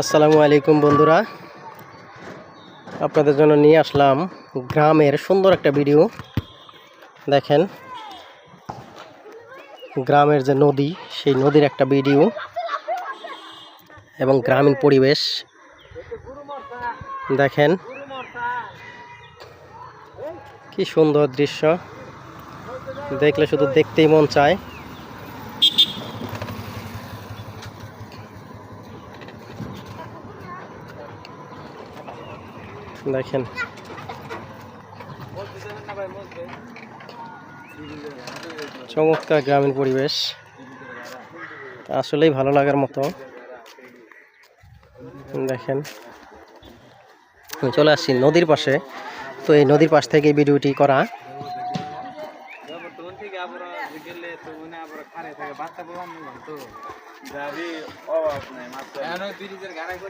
আসসালামু আলাইকুম বন্ধুরা। আপনাদের জন্য নিয়ে আসলাম গ্রামের সুন্দর একটা ভিডিও। দেখেন, গ্রামের যে নদী, সেই নদীর একটা ভিডিও এবং গ্রামীণ পরিবেশ। দেখেন, কি সুন্দর দৃশ্য। দেখলে শুধু দেখতেই মন চায়। দেখেন। চমৎকার গ্রামীণ পরিবেশ। আসলেই ভালো লাগার মতো। দেখেন। চলে আসছি নদীর পাশে। তো এই নদীর পাশ থেকে ভিডিওটি করা।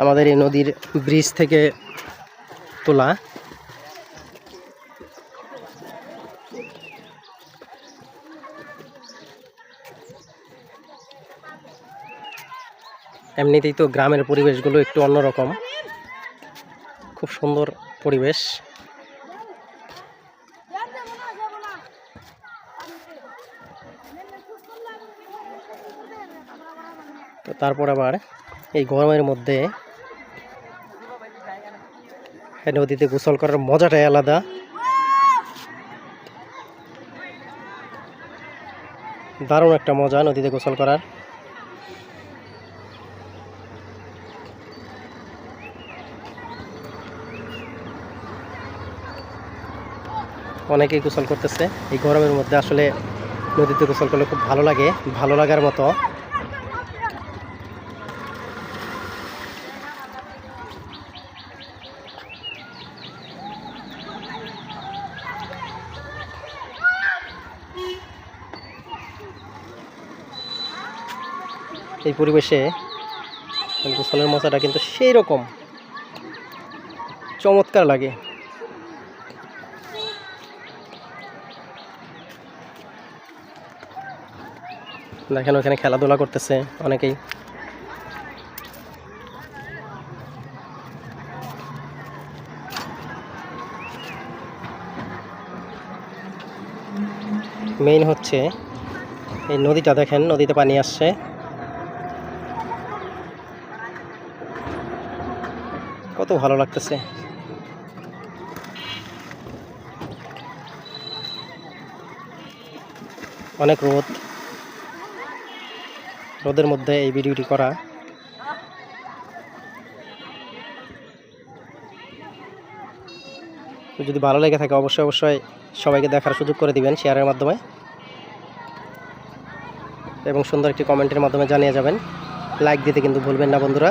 আমাদের এই নদীর ব্রিজ থেকে তোলা। এমনিতেই তো গ্রামের পরিবেশগুলো একটু অন্যরকম। খুব সুন্দর পরিবেশ। তো তারপর আবার এই গরমের মধ্যে নদীতে গোসল করার মজাটাই আলাদা। দারুণ একটা মজা নদীতে গোসল করার। অনেকেই গোসল করতেছে। এই গরমের মধ্যে আসলে নদীতে গোসল করলে খুব ভালো লাগে, ভালো লাগার মতো। এই পরিবেশে গোসলের মজাটা কিন্তু সেই রকম চমৎকার লাগে। দেখেন ওখানে খেলাধুলা করতেছে অনেকেই। মেইন হচ্ছে এই নদীটা, দেখেন, নদীতে পানি আসছে। কত ভালো লাগতেছে। অনেক রোদ। রোদের মধ্যে এই ভিডিওটি করা। যদি ভালো লেগে থাকে, অবশ্যই অবশ্যই সবাইকে দেখার সুযোগ করে দিবেন শেয়ারের মাধ্যমে। এবং সুন্দর একটি কমেন্টের মাধ্যমে জানিয়ে যাবেন। লাইক দিতে কিন্তু ভুলবেন না বন্ধুরা।